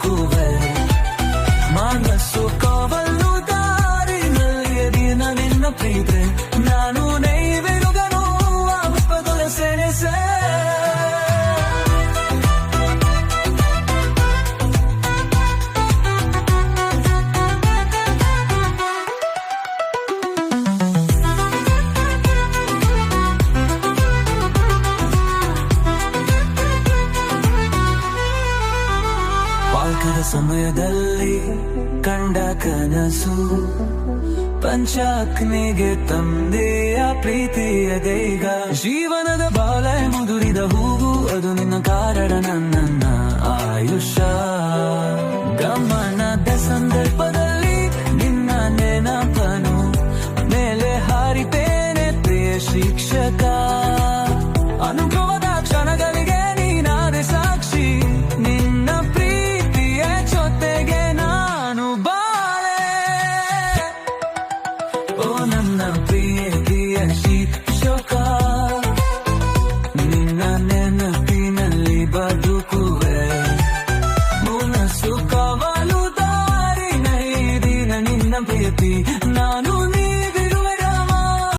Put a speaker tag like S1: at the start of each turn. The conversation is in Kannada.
S1: ಹಾಕುವೆ ಮನಸ್ಸು ಕಾವಲು ದಾರಿನಲ್ಲಿ ಎದಿನ ನಿನ್ನ ಪ್ರೀತೆ. ನಾನು ನೇ ಸಾಕರ ಸಮಯದಲ್ಲಿ ಕಂಡ ಕನಸು. ಪಂಚಾಗ್ನಿಗೆ ತಂದೆಯ ಪ್ರೀತಿಯ ದೈಗ. ಜೀವನದ ಬಾಲ ಮುದುರಿದ ಹೂವು, ಅದು ನಿನ್ನ ಕಾರಣ ನನ್ನ ಆಯುಷ ಗಮನದ ಸಂದರ್ಭದಲ್ಲಿ ನಿನ್ನ ನೆನಪನು ಮೇಲೆ ಹಾರಿತೇನೆ, ಪ್ರಿಯ ಶಿಕ್ಷಕ. ಅನುಭವ ಓ ನನ್ನ ಪ್ರಿಯ ಗಿಯ ಶಿಕ್ಷಕ, ನಿನ್ನ ನೆನಪಿನಲ್ಲಿ ಬದುಕುವೆ. ಮುನಸು ಕವಲು ದಾರಿ ನೈದಿನ ನಿನ್ನ ಪ್ರೀತಿ, ನಾನು